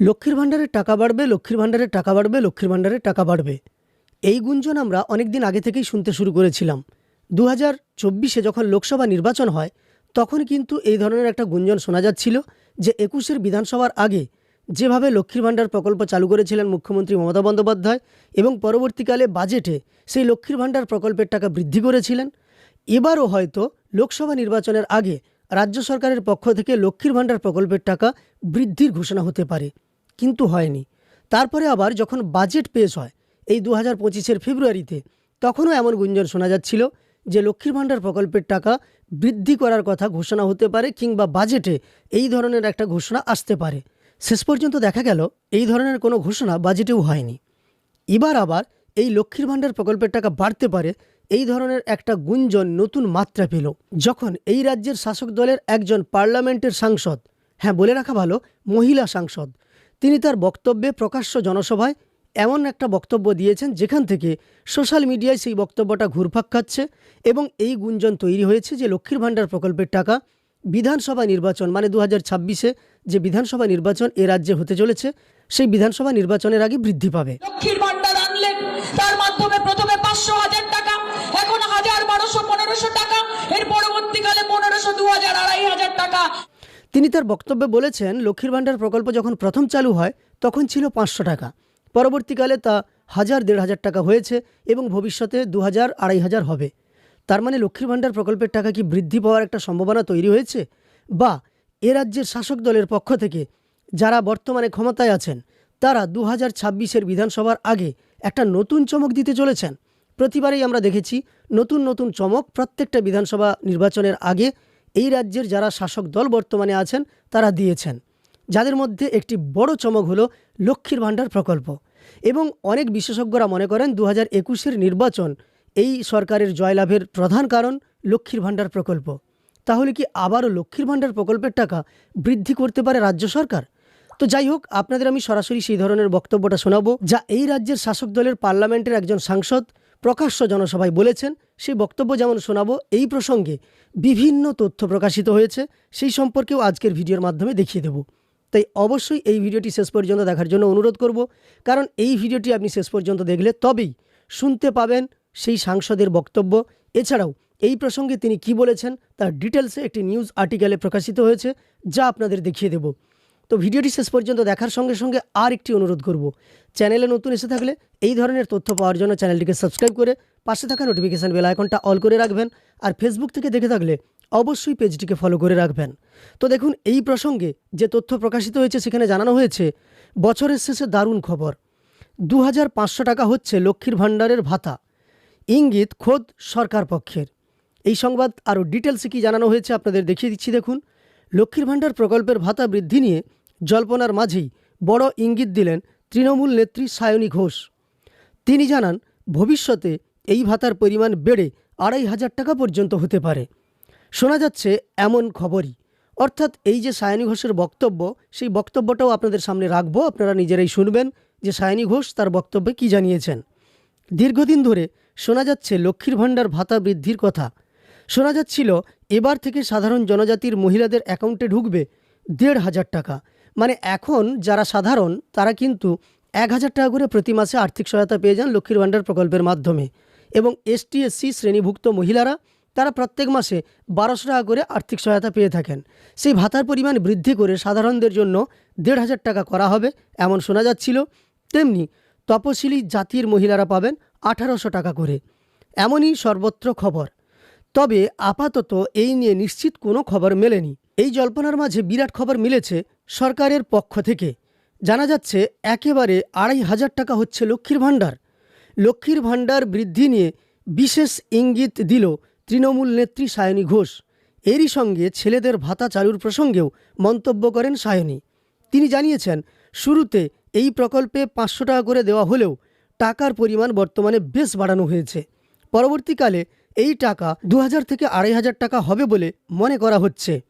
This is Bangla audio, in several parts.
লক্ষ্মীর ভাণ্ডারের টাকা বাড়বে, লক্ষ্মীর ভাণ্ডারের টাকা বাড়বে, লক্ষ্মীর ভাণ্ডারের টাকা বাড়বে। এই গুঞ্জন আমরা অনেক দিন আগে থেকেই শুনতে শুরু করেছিলাম। দু হাজার চব্বিশে যখন লোকসভা নির্বাচন হয়, তখন কিন্তু এই ধরনের একটা গুঞ্জন শোনা যাচ্ছিল যে একুশের বিধানসভার আগে যেভাবে লক্ষ্মীর ভাণ্ডার প্রকল্প চালু করেছিলেন মুখ্যমন্ত্রী মমতা বন্দ্যোপাধ্যায় এবং পরবর্তীকালে বাজেটে সেই লক্ষ্মীর ভাণ্ডার প্রকল্পের টাকা বৃদ্ধি করেছিলেন, এবারও হয়তো লোকসভা নির্বাচনের আগে রাজ্য সরকারের পক্ষ থেকে লক্ষ্মীর ভাণ্ডার প্রকল্পের টাকা বৃদ্ধির ঘোষণা হতে পারে। কিন্তু হয়নি। তারপরে আবার যখন বাজেট পেশ হয়, এই দু হাজার পঁচিশের ফেব্রুয়ারিতে, তখনও এমন গুঞ্জন শোনা যাচ্ছিল যে লক্ষ্মীর ভাণ্ডার প্রকল্পের টাকা বৃদ্ধি করার কথা ঘোষণা হতে পারে কিংবা বাজেটে এই ধরনের একটা ঘোষণা আসতে পারে। শেষ পর্যন্ত দেখা গেল, এই ধরনের কোনো ঘোষণা বাজেটেও হয়নি। এবার আবার এই লক্ষ্মীর ভাণ্ডার প্রকল্পের টাকা বাড়তে পারে, এই ধরনের একটা গুঞ্জন নতুন মাত্রা পেল। যখন এই রাজ্যের শাসক দলের একজন পার্লামেন্টের সাংসদ হ্যাঁ বলে রাখা ভালো, মহিলা সাংসদ তিনি তার বক্তব্যে প্রকাশ্য জনসভায় এমন একটা বক্তব্য দিয়েছেন যেখান থেকে সোশ্যাল মিডিয়ায় সেই বক্তব্যটা ঘুরপাক খাচ্ছে এবং এই গুঞ্জন তৈরি হয়েছে যে লক্ষ্মীর ভাণ্ডার প্রকল্পের টাকা বিধানসভা নির্বাচন মানে দু হাজার ছাব্বিশে যে বিধানসভা নির্বাচন এ রাজ্যে হতে চলেছে, সেই বিধানসভা নির্বাচনের আগে বৃদ্ধি পাবে। লক্ষ্মীর ভান্ডার আনলেন, তার মাধ্যমে প্রথমে পাঁচশো হাজার তিনি তার বক্তব্যে বলেছেন, লক্ষ্মীর ভাণ্ডার প্রকল্প যখন প্রথম চালু হয়, তখন ছিল পাঁচশো টাকা। পরবর্তীকালে তা হাজার দেড় হাজার টাকা হয়েছে এবং ভবিষ্যতে দু হাজার আড়াই হাজার হবে। তার মানে লক্ষ্মীর ভাণ্ডার প্রকল্পের টাকা কি বৃদ্ধি পাওয়ার একটা সম্ভাবনা তৈরি হয়েছে? বা এ রাজ্যের শাসক দলের পক্ষ থেকে যারা বর্তমানে ক্ষমতায় আছেন, তারা দু হাজার ছাব্বিশের বিধানসভার আগে একটা নতুন চমক দিতে চলেছেন? প্রতিবারেই আমরা দেখেছি নতুন নতুন চমক প্রত্যেকটা বিধানসভা নির্বাচনের আগে এই রাজ্যের যারা শাসক দল বর্তমানে আছেন, তারা দিয়েছেন। যাদের মধ্যে একটি বড় চমক হলো লক্ষ্মীর ভাণ্ডার প্রকল্প। এবং অনেক বিশেষজ্ঞরা মনে করেন দু হাজার একুশের নির্বাচন এই সরকারের জয়লাভের প্রধান কারণ লক্ষ্মীর ভাণ্ডার প্রকল্প। তাহলে কি আবারও লক্ষ্মীর ভাণ্ডার প্রকল্পের টাকা বৃদ্ধি করতে পারে রাজ্য সরকার? তো যাই হোক, আপনাদের আমি সরাসরি সেই ধরনের বক্তব্যটা শোনাবো, যা এই রাজ্যের শাসক দলের পার্লামেন্টের একজন সাংসদ প্রকাশ্য জনসভায় বলেছেন। সেই বক্তব্য যেমন শোনাবো, এই প্রসঙ্গে বিভিন্ন তথ্য প্রকাশিত হয়েছে। সেই সম্পর্কেও আজকের ভিডিওর মাধ্যমে দেখিয়ে দেব। তাই অবশ্যই এই ভিডিওটি শেষ পর্যন্ত দেখার জন্য অনুরোধ করব। কারণ এই ভিডিওটি আপনি শেষ পর্যন্ত দেখলে তবেই শুনতে পাবেন সেই সাংসদের বক্তব্য। এছাড়াও এই প্রসঙ্গে তিনি কি বলেছেন তার ডিটেলসে একটি নিউজ আর্টিকেলে প্রকাশিত হয়েছে, যা আপনাদের দেখিয়ে দেব। তো ভিডিওটি শেষ পর্যন্ত দেখার সঙ্গে সঙ্গে আর একটি অনুরোধ করব। চ্যানেলে নতুন এসে থাকলে এই ধরনের তথ্য পাওয়ার জন্য চ্যানেলটিকে সাবস্ক্রাইব করে পাশে থাকা নোটিফিকেশান বেল আইকনটা অল করে রাখবেন আর ফেসবুক থেকে দেখে থাকলে অবশ্যই পেজটিকে ফলো করে রাখবেন। তো দেখুন, এই প্রসঙ্গে যে তথ্য প্রকাশিত হয়েছে সেখানে জানানো হয়েছে, বছরের শেষে দারুণ খবর। দু টাকা হচ্ছে লক্ষ্মীর ভাণ্ডারের ভাতা। ইঙ্গিত, খোদ সরকার পক্ষের। এই সংবাদ আরও ডিটেলসে কি জানানো হয়েছে আপনাদের দেখিয়ে দিচ্ছি দেখুন। লক্ষ্মীর ভাণ্ডার প্রকল্পের ভাতা বৃদ্ধি নিয়ে জল্পনার মাঝেই বড় ইঙ্গিত দিলেন তৃণমূল নেত্রী সায়নী ঘোষ। তিনি জানান, ভবিষ্যতে এই ভাতার পরিমাণ বেড়ে আড়াই হাজার টাকা পর্যন্ত হতে পারে। শোনা যাচ্ছে এমন খবরই। অর্থাৎ এই যে সায়নী ঘোষের বক্তব্য, সেই বক্তব্যটাও আপনাদের সামনে রাখব। আপনারা নিজেরাই শুনবেন যে সায়নী ঘোষ তার বক্তব্যে কী জানিয়েছেন। দীর্ঘদিন ধরে শোনা যাচ্ছে লক্ষ্মীর ভাণ্ডার ভাতা বৃদ্ধির কথা। শোনা যাচ্ছিল, এবার থেকে সাধারণ জনজাতির মহিলাদের অ্যাকাউন্টে ঢুকবে দেড় হাজার টাকা। মানে এখন যারা সাধারণ, তারা কিন্তু এক হাজার টাকা করে প্রতি মাসে আর্থিক সহায়তা পেয়ে যান লক্ষ্মীর ভাণ্ডার প্রকল্পের মাধ্যমে। এবং এসটি এসসি শ্রেণীভুক্ত মহিলারা তারা প্রত্যেক মাসে বারোশো টাকা করে আর্থিক সহায়তা পেয়ে থাকেন। সেই ভাতার পরিমাণ বৃদ্ধি করে সাধারণদের জন্য দেড় হাজার টাকা করা হবে এমন শোনা যাচ্ছিল। তেমনি তপশিলি জাতির মহিলারা পাবেন আঠারোশো টাকা করে। এমনই সর্বত্র খবর। তবে আপাতত এই নিয়ে নিশ্চিত কোনো খবর মেলেনি। এই জল্পনার মাঝে বিরাট খবর মিলেছে সরকারের পক্ষ থেকে। জানা যাচ্ছে, একেবারে আড়াই হাজার টাকা হচ্ছে লক্ষ্মীর ভাণ্ডার। লক্ষ্মীর ভাণ্ডার বৃদ্ধি নিয়ে বিশেষ ইঙ্গিত দিল তৃণমূল নেত্রী সায়নী ঘোষ। এরই সঙ্গে ছেলেদের ভাতা চালুর প্রসঙ্গেও মন্তব্য করেন সায়নী। তিনি জানিয়েছেন, শুরুতে এই প্রকল্পে পাঁচশো টাকা করে দেওয়া হলেও টাকার পরিমাণ বর্তমানে বেশ বাড়ানো হয়েছে। পরবর্তীকালে এই টাকা দু হাজার থেকে আড়াই হাজার টাকা হবে বলে মনে করা হচ্ছে।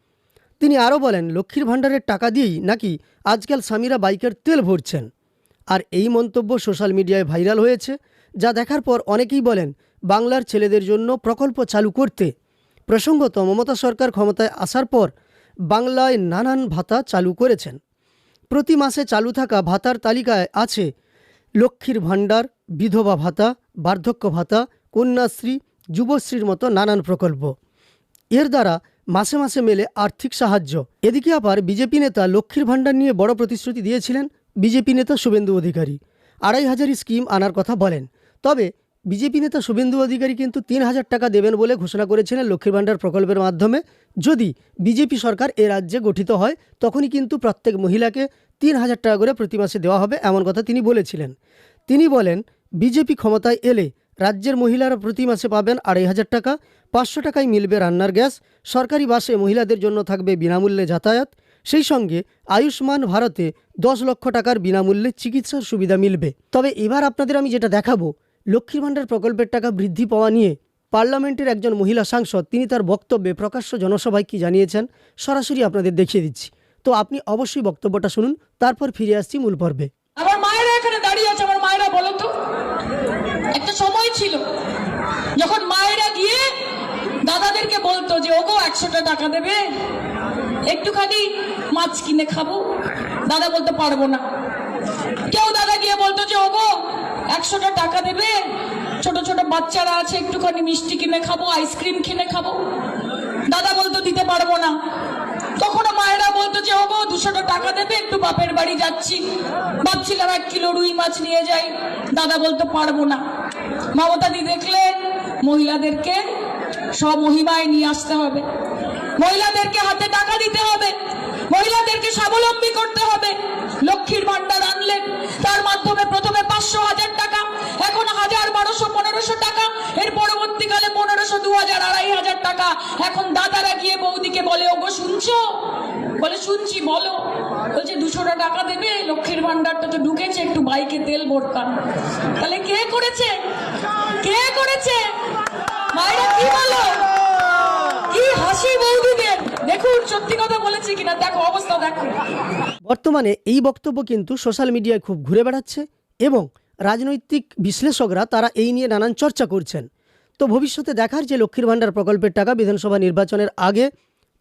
তিনি আরও বলেন, লক্ষ্মীর ভাণ্ডারের টাকা দিয়েই নাকি আজকাল স্বামীরা বাইকের তেল ভরছেন। আর এই মন্তব্য সোশ্যাল মিডিয়ায় ভাইরাল হয়েছে। যা দেখার পর অনেকেই বলেন, বাংলার ছেলেদের জন্য প্রকল্প চালু করতে। প্রসঙ্গত, মমতা সরকার ক্ষমতায় আসার পর বাংলায় নানান ভাতা চালু করেছেন। প্রতি মাসে চালু থাকা ভাতার তালিকায় আছে লক্ষ্মীর ভাণ্ডার, বিধবা ভাতা, বার্ধক্য ভাতা, কন্যাশ্রী, যুবশ্রীর মতো নানান প্রকল্প। এর দ্বারা মাসে মাসে মেলে আর্থিক সাহায্য। এদিকে আবার বিজেপি নেতা লক্ষ্মীর ভাণ্ডার নিয়ে বড় প্রতিশ্রুতি দিয়েছিলেন বিজেপি নেতা শুভেন্দু অধিকারী। আড়াই হাজার স্কিম আনার কথা বলেন। তবে বিজেপি নেতা শুভেন্দু অধিকারী কিন্তু তিন হাজার টাকা দেবেন বলে ঘোষণা করেছিলেন লক্ষ্মীর ভাণ্ডার প্রকল্পের মাধ্যমে। যদি বিজেপি সরকার এ রাজ্যে গঠিত হয়, তখনই কিন্তু প্রত্যেক মহিলাকে তিন হাজার টাকা করে প্রতি মাসে দেওয়া হবে এমন কথা তিনি বলেছিলেন। তিনি বলেন, বিজেপি ক্ষমতায় এলে রাজ্যের মহিলারা প্রতি মাসে পাবেন আড়াই হাজার টাকা, পাঁচশো টাকায় মিলবে রান্নার গ্যাস, সরকারি বাসে মহিলাদের জন্য থাকবে বিনামূল্যে যাতায়াত, সেই সঙ্গে আয়ুষ্মান ভারতে দশ লক্ষ টাকার বিনামূল্যে চিকিৎসার সুবিধা মিলবে। তবে এবার আপনাদের আমি যেটা দেখাবো লক্ষ্মীর ভাণ্ডার প্রকল্পের টাকা বৃদ্ধি পাওয়া নিয়ে পার্লামেন্টের একজন মহিলা সাংসদ, তিনি তার বক্তব্যে প্রকাশ্য জনসভায় কি জানিয়েছেন সরাসরি আপনাদের দেখিয়ে দিচ্ছি। তো আপনি অবশ্যই বক্তব্যটা শুনুন, তারপর ফিরে আসছি মূল পর্বে। আমার মায়েরা এখানে দাঁড়িয়ে আছে, আমার মায়েরা বলো তো। একটা সময় ছিল, যখন মায়েরা গিয়ে দাদাদেরকে বলতো যে, ওগো, একশোটা টাকা দেবে, একটুখানি মাছ কিনে খাব। দাদা বলতে, পারব না। কেউ দাদা গিয়ে বলতো যে, ওগো, একশোটা টাকা দেবে? ছোট ছোট বাচ্চারা আছে, একটুখানি মিষ্টি কিনে খাব, আইসক্রিম কিনে খাব। দাদা বলতো, দিতে পারব না। তখনও মায়েরা বলতো যে, ওগো, দুশোটা টাকা দেবে, একটু বাপের বাড়ি যাচ্ছি। ভাবছিলাম এক কিলো রুই মাছ নিয়ে যাই। দাদা বলতো, পারব না। মমতা দি দেখলেন, মহিলাদেরকে স্বমহিমায় নিয়ে আসতে হবে। মহিলাদেরকে হাতে টাকা দিতে হবে। মহিলাদেরকে স্বাবলম্বী করতে হবে। লক্ষ্মীর ভান্ডার আনলেন। তার মাধ্যমে প্রথমে পাঁচশো হাজার টাকা, এখন হাজার বারোশো, পনেরোশো টাকা। এর পরবর্তীকালে পনেরোশো দু হাজার আড়াই হাজার টাকা। এখন দাদারা গিয়ে বৌদিকে বলে, ওগো, শুনছো? বলে, শুনছি, বলো। বলছে, দুশোটা টাকা দেবে, লক্ষ্মীর ভান্ডারটা তো ঢুকেছে, একটু বাইকে তেল ভরতাম। তাহলে কে করেছে? কে করেছে? মায়েরা কি বলো কি হাসি বৌদিদের দেখুন সত্যি কথা বলেছি কিনা? দেখো, অবস্থা দেখো। বর্তমানে এই বক্তব্য কিন্তু সোশ্যাল মিডিয়ায় খুব ঘুরে বেড়াচ্ছে এবং রাজনৈতিক বিশ্লেষকরা তারা এই নিয়ে নানান চর্চা করছেন। তো ভবিষ্যতে দেখার যে লক্ষ্মীর ভাণ্ডার প্রকল্পের টাকা বিধানসভা নির্বাচনের আগে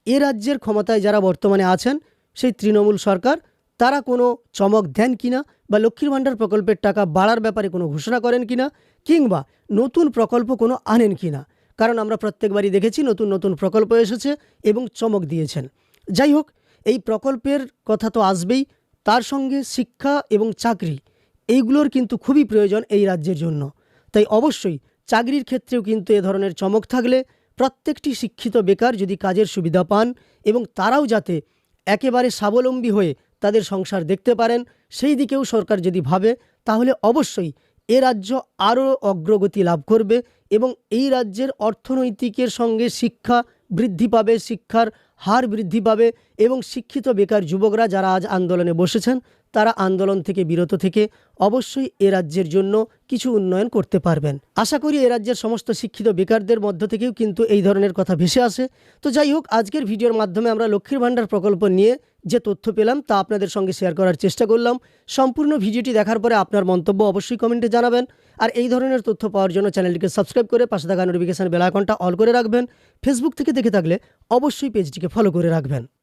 এ রাজ্যের ক্ষমতায় যারা বর্তমানে আছেন, সেই তৃণমূল সরকার, তারা কোনো চমক দেন কিনা বা লক্ষ্মীর ভাণ্ডার প্রকল্পের টাকা বাড়ার ব্যাপারে কোনো ঘোষণা করেন কিনা কিংবা নতুন প্রকল্প কোনো আনেন কিনা? কারণ আমরা প্রত্যেকবারই দেখেছি নতুন নতুন প্রকল্প এসেছে এবং চমক দিয়েছেন। যাই হোক, এই প্রকল্পের কথা তো আসবেই। তার সঙ্গে শিক্ষা এবং চাকরি, এইগুলোর কিন্তু খুবই প্রয়োজন এই রাজ্যের জন্য। তাই অবশ্যই চাকরির ক্ষেত্রেও কিন্তু এ ধরনের চমক থাকলে প্রত্যেকটি শিক্ষিত বেকার যদি কাজের সুবিধা পান এবং তারাও যাতে একেবারে স্বাবলম্বী হয়ে তাদের সংসার দেখতে পারেন, সেই দিকেও সরকার যদি ভাবে, তাহলে অবশ্যই এ রাজ্য আরও অগ্রগতি লাভ করবে এবং এই রাজ্যের অর্থনৈতিকের সঙ্গে শিক্ষা বৃদ্ধি পাবে, শিক্ষার হার বৃদ্ধি পাবে এবং শিক্ষিত বেকার যুবকরা যারা আজ আন্দোলনে বসেছেন, তারা আন্দোলন থেকে বিরত থেকে অবশ্যই এ রাজ্যের জন্য কিছু উন্নয়ন করতে পারবেন। আশা করি এ রাজ্যের সমস্ত শিক্ষিত বেকারদের মধ্য থেকেও কিন্তু এই ধরনের কথা ভেসে আসে। তো যাই হোক, আজকের ভিডিওর মাধ্যমে আমরা লক্ষ্মীর ভাণ্ডার প্রকল্প নিয়ে যে তথ্য পেলাম তা আপনাদের সঙ্গে শেয়ার করার চেষ্টা করলাম। সম্পূর্ণ ভিডিওটি দেখার পরে আপনার মন্তব্য অবশ্যই কমেন্টে জানাবেন। আর এই ধরনের তথ্য পাওয়ার জন্য চ্যানেলটিকে সাবস্ক্রাইব করে পাশে থাকা নোটিফিকেশান বেল অল করে রাখবেন। ফেসবুক থেকে দেখে থাকলে অবশ্যই পেজটিকে ফলো করে রাখবেন।